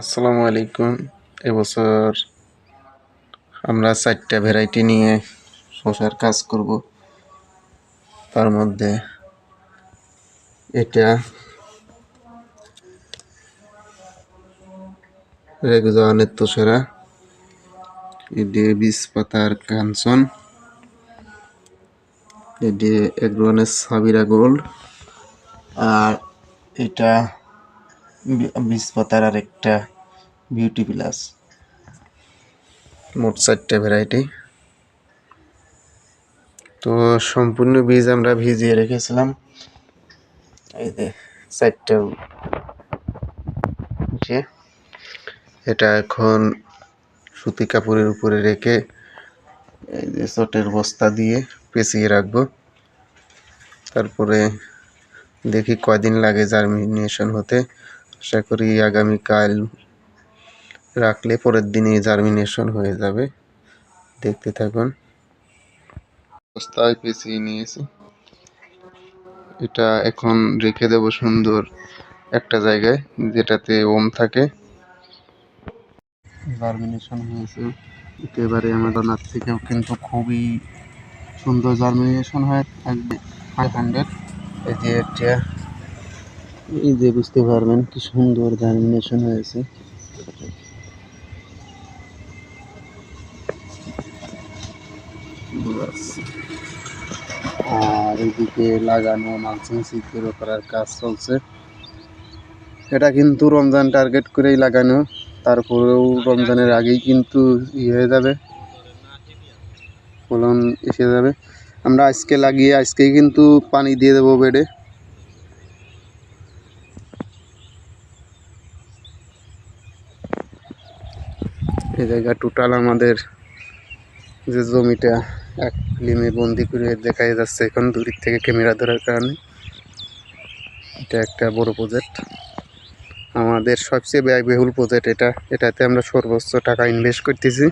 আসসালামু আলাইকুম। এবছর আমরা চারটা ভ্যারাইটি নিয়ে শশার কাজ করব। তার মধ্যে এটা রেগজনের তোষেরা, এটি বীজ পাতার কাঞ্চন, এটি এগ্রনের সাবিরা গোল্ড, আর এটা বীজ পাতার আরেকটা বিউটি প্লাস মোট চারটে ভ্যারাইটি তো সম্পূর্ণ বীজ আমরা ভিজিয়ে রেখেছিলাম। এই যে এটা এখন সুতি কাপড়ের উপরে রেখে এই যে চটের বস্তা দিয়ে পেঁচিয়ে রাখব। তারপরে দেখি কয়দিন লাগে জার্মিনেশন হতে। আশা করি আগামীকাল রাখলে পরের দিনে জার্মিনেশন হয়ে যাবে। দেখতে থাকুন। বস্তায় পেঁচিয়ে নিয়েছি। এটা এখন রেখে দেব সুন্দর একটা জায়গায় যেটাতে ওম থাকে। জার্মিনেশন হয়েছে। একেবারে আমাদের থেকেও কিন্তু খুবই সুন্দর জার্মিনেশন হয়ে। থাকবে ফাইভ হান্ড্রেড এই যে এটা এই যে বুঝতে পারবেন কি সুন্দর জার্মিনেশন হয়েছে। আর এদিকে লাগানো মালচিং সিদ্ধ করার কাজ চলছে। এটা কিন্তু রমজান টার্গেট করেই লাগানো। তারপরেও রমজানের আগেই কিন্তু ই হয়ে যাবে। ফলন এসে যাবে। আমরা আজকে লাগিয়ে, আজকেই কিন্তু পানি দিয়ে দেবো বেডে। এই জায়গা টোটাল আমাদের যে জমিটা এক ফিল্মে বন্দি করে দেখাই যাচ্ছে এখন দূরের থেকে ক্যামেরা ধরার কারণে। এটা একটা বড় প্রজেক্ট আমাদের সবচেয়ে ব্যয়বহুল প্রজেক্ট এটা। এটাতে আমরা সর্বোচ্চ টাকা ইনভেস্ট করতেছি।